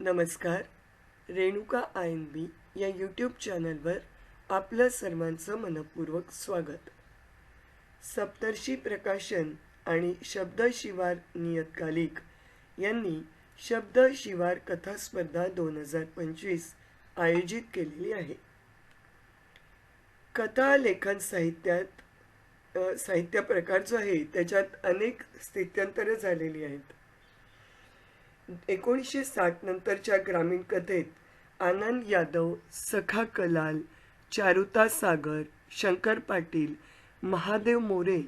नमस्कार Renuka I N बी या YouTube चॅनलवर आपलं सर्वांचं मनपूर्वक स्वागत. सप्तर्षी प्रकाशन आणि शब्द शिवार नियतकालिक यांनी शब्द शिवार कथा स्पर्धा दोन हजार पंचवीस आयोजित केलेली आहे. कथा लेखन साहित्यात साहित्य प्रकार जो आहे त्याच्यात अनेक स्थित्यंतरं झालेली आहेत. एकोणीसशे साठ नंतरच्या ग्रामीण कथेत आनंद यादव सखा कलाल चारुता सागर शंकर पाटील महादेव मोरे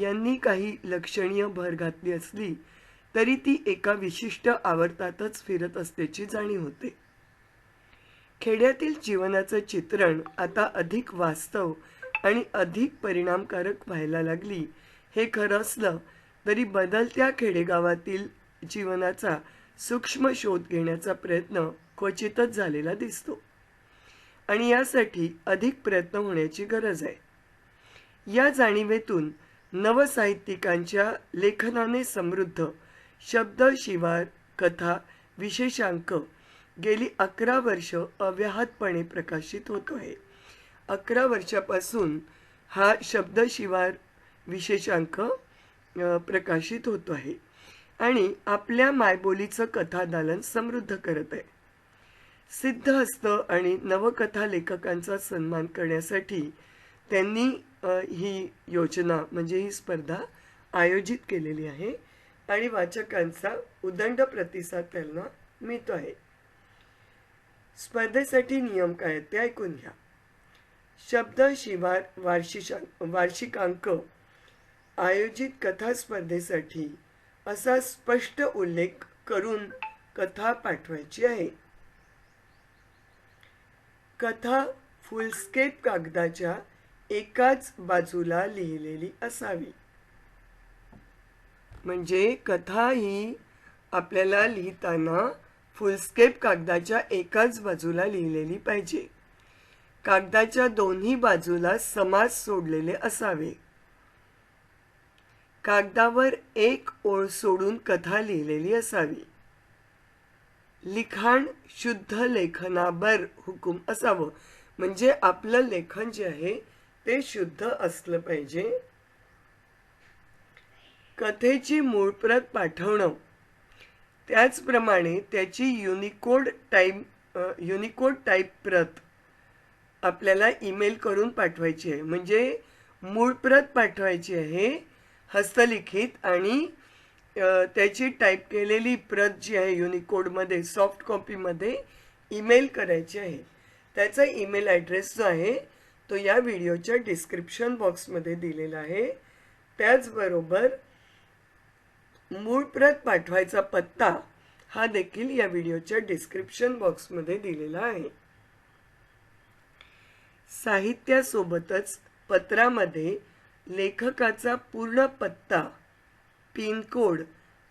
यांनी काही लक्षणीय भर घातली असली तरी ती एका विशिष्ट आवर्तातच फिरत असल्याची जाणीव होते. खेड्यातील जीवनाचं चित्रण आता अधिक वास्तव आणि अधिक परिणामकारक व्हायला लागली हे खरं असलं तरी बदलत्या खेडेगावातील जीवनाचा सूक्ष्म शोध घेण्याचा प्रयत्न क्वचितच झालेला दिसतो. आणि यासाठी अधिक प्रयत्न होण्याची गरज आहे. या जाणीवेतून नवसाहित्यिकांच्या लेखनाने समृद्ध शब्द शिवार कथा विशेषांक गेली अकरा वर्ष अव्याहतपणे प्रकाशित होतो आहे. अकरा वर्षापासून हा शब्द शिवार विशेषांक प्रकाशित होतो आहे. आणि आपल्या मायबोलीचं कथादालन समृद्ध करत आहे. सिद्धहस्त आणि नवकथा लेखकांचा सन्मान करण्यासाठी त्यांनी ही योजना म्हणजे ही स्पर्धा आयोजित केलेली आहे आणि वाचकांचा उदंड प्रतिसाद त्यांना मिळतो आहे. स्पर्धेसाठी नियम काय आहेत ते ऐकून घ्या. शब्द शिवार वार्षिका वार्षिकांक आयोजित कथा स्पर्धेसाठी असा स्पष्ट उल्लेख करून कथा पाठवायची आहे. कथा फुलस्केप कागदाच्या एकाच बाजूला लिहिलेली असावी. म्हणजे कथा ही आपल्याला लिहिताना फुलस्केप कागदाच्या एकाच बाजूला लिहिलेली पाहिजे. कागदाच्या दोन्ही बाजूला समास सोडलेले असावे. कागदावर एक ओळ सोडून कथा लिहिलेली असावी. लिखाण शुद्ध लेखनाबर हुकूम असावं. म्हणजे आपलं लेखन जे आहे ते शुद्ध असलं पाहिजे. कथेची मूळ प्रत पाठवणं. त्याचप्रमाणे त्याची युनिकोड टाईप युनिकोड टाईप प्रत आपल्याला ईमेल करून पाठवायची आहे. म्हणजे मूळ प्रत पाठवायची आहे हस्तलिखित आणि त्याची टाईप केलेली प्रत जी आहे युनिकोडमध्ये सॉफ्ट कॉपीमध्ये ईमेल करायची आहे. त्याचा ईमेल ॲड्रेस जो आहे तो या व्हिडिओच्या डिस्क्रिप्शन बॉक्समध्ये दिलेला आहे. त्याचबरोबर मूळ प्रत पाठवायचा पत्ता हा देखील या व्हिडिओच्या डिस्क्रिप्शन बॉक्समध्ये दिलेला आहे. साहित्यासोबतच पत्रामध्ये लेखकाचा पूर्ण पत्ता पिनकोड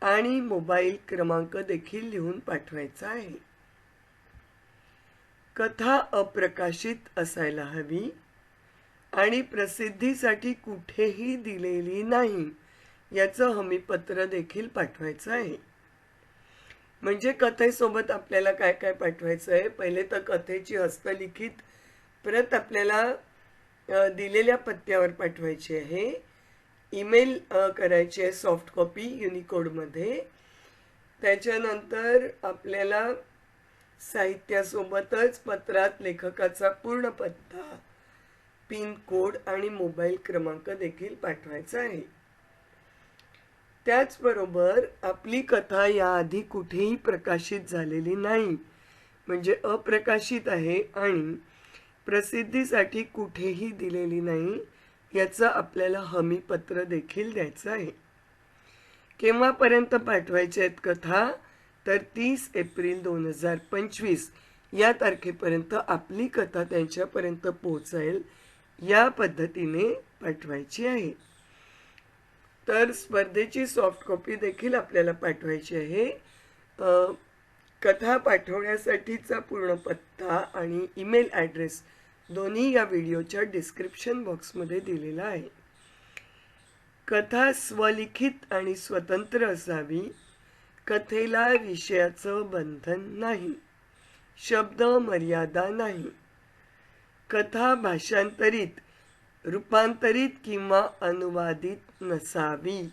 आणि मोबाईल क्रमांक देखील लिहून पाठवायचा आहे. कथा अप्रकाशित असायला हवी आणि प्रसिद्धीसाठी कुठेही दिलेली नाही याचं हमीपत्र देखील पाठवायचं आहे. म्हणजे कथेसोबत आपल्याला काय काय पाठवायचं आहे? पहिले तर कथेची हस्तलिखित प्रत आपल्याला दिलेल्या पत्त्यावर पाठवायची आहे. ईमेल करायची आहे सॉफ्ट कॉपी युनिकोडमध्ये. त्याच्यानंतर आपल्याला साहित्यासोबतच पत्रात लेखकाचा पूर्ण पत्ता पिन कोड आणि मोबाईल क्रमांक देखील पाठवायचा आहे. त्याचबरोबर आपली कथा याआधी कुठेही प्रकाशित झालेली नाही म्हणजे अप्रकाशित आहे आणि प्रसिद्धीसाठी कुठेही दिलेली नाही याचं आपल्याला हमीपत्र देखील द्यायचं आहे. केव्हापर्यंत पाठवायच्या आहेत कथा? तर तीस एप्रिल दोन हजार पंचवीस या तारखेपर्यंत आपली कथा त्यांच्यापर्यंत पोहोचेल या पद्धतीने पाठवायची आहे. तर स्पर्धेची सॉफ्ट कॉपी देखील आपल्याला पाठवायची आहे. कथा पाठवण्यासाठीचा पूर्ण पत्ता आणि ईमेल ॲड्रेस दोन्ही या व्हिडिओच्या डिस्क्रिप्शन बॉक्समध्ये दिलेला आहे. कथा स्वलिखित आणि स्वतंत्र असावी. कथेला विषयाचं बंधन नाही. शब्द मर्यादा नाही. कथा भाषांतरित रूपांतरित किंवा अनुवादित नसावी.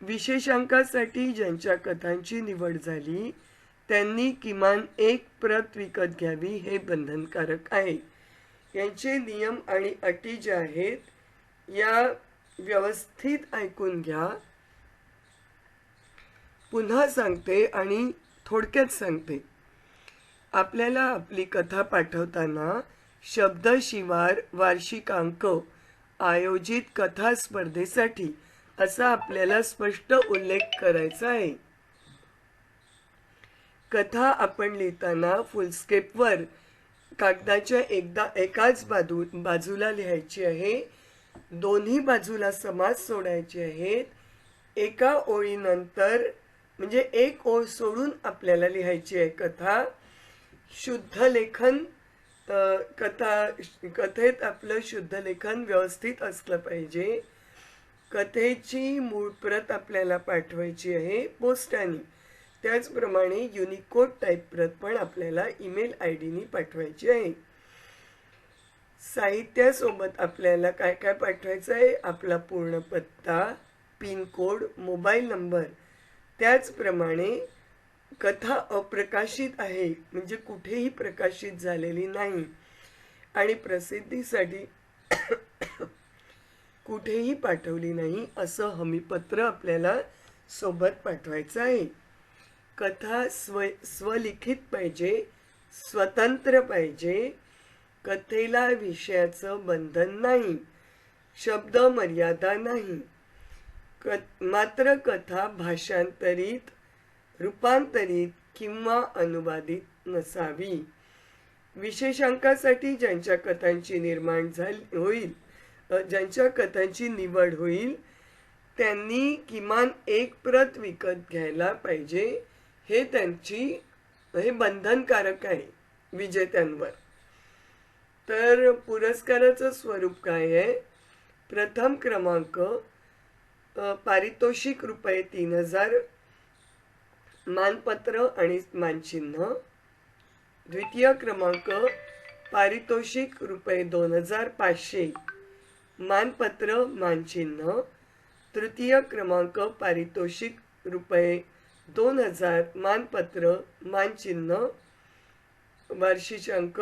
विशेषांकासाठी ज्यांच्या कथांची निवड झाली त्यांनी किमान एक प्रत विकत घ्यावी हे बंधनकारक आहे. यांचे नियम आणि अटी ज्या आहेत या व्यवस्थित ऐकून घ्या. पुन्हा सांगते आणि थोडक्यात सांगते. आपल्याला आपली कथा पाठवताना शब्दशिवार वार्षिकांक आयोजित कथा स्पर्धेसाठी असा आपल्याला स्पष्ट उल्लेख करायचा आहे. कथा आपण लिहिताना फुलस्केपवर कागदाच्या एकदा एकाच बाजू बाजूला लिहायची आहे. दोन्ही बाजूला समाज सोडायचे आहेत. एका ओळीनंतर म्हणजे एक ओळ सोडून आपल्याला लिहायची आहे कथा. शुद्ध लेखन कथा कथेत आपलं शुद्ध लेखन व्यवस्थित असलं पाहिजे. कथेची मूळ प्रत आपल्याला पाठवायची आहे पोस्टाने. त्याचप्रमाणे युनिकोड टाईप प्रत पण आपल्याला ईमेल आय डीनी पाठवायची आहे. साहित्यासोबत आपल्याला काय काय पाठवायचं आहे? आपला पूर्ण पत्ता पिनकोड मोबाईल नंबर त्याचप्रमाणे कथा अप्रकाशित आहे म्हणजे कुठेही प्रकाशित झालेली नाही. आणि प्रसिद्धीसाठी कुठेही पाठवली नाही असं हमीपत्र आपल्याला सोबत पाठवायचं आहे. कथा स्व स्वलिखित पाहिजे स्वतंत्र पाहिजे कथेला विषयाचं बंधन नाही शब्द मर्यादा नाही. क मात्र कथा भाषांतरित रूपांतरित किंवा अनुवादित नसावी. विशेषांकासाठी ज्यांच्या कथांची निर्माण झाली होईल ज्यांच्या कथांची निवड होईल त्यांनी किमान एक प्रत विकत घ्यायला पाहिजे हे त्यांची हे बंधनकारक आहे विजेत्यांवर. तर पुरस्काराचं स्वरूप काय आहे? प्रथम क्रमांक पारितोषिक रुपये तीन हजार मानपत्र आणि मानचिन्ह. द्वितीय क्रमांक पारितोषिक रुपये दोन हजार पाचशे मानपत्र मानचिन्ह. तृतीय क्रमांक पारितोषिक रुपये दोन हजार मानपत्र मानचिन्ह वार्षिक अंक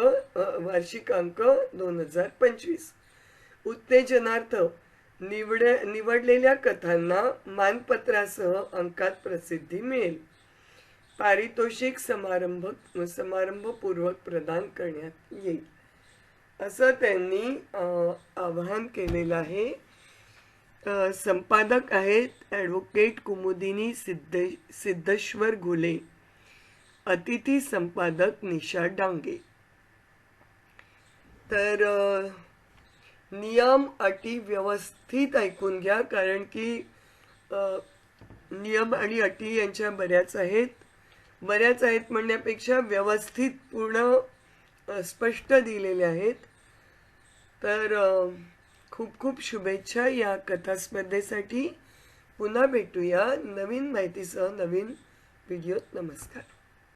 वार्षिक अंक दोन हजार पंचवीस. उत्तेजनार्थ निवड निवडलेल्या कथांना मानपत्रासह अंकात प्रसिद्धी मिळेल. पारितोषिक समारंभ समारंभपूर्वक प्रदान करण्यात येईल. असं त्यांनी आवाहन केलेलं आहे. संपादक आहेत ॲडव्होकेट कुमुदिनी सिद्धे सिद्धेश्वर घुले. अतिथी संपादक निशा डांगे. तर नियम अटी व्यवस्थित ऐकून घ्या कारण की नियम आणि अटी यांच्या बऱ्याच आहेत. बऱ्याच आहेत म्हणण्यापेक्षा व्यवस्थित पूर्ण स्पष्ट दिलेले आहेत. तर खूप खूप शुभेच्छा या कथा स्पर्धेसाठी. पुन्हा भेटूया नवीन माहितीसह नवीन व्हिडिओत. नमस्कार.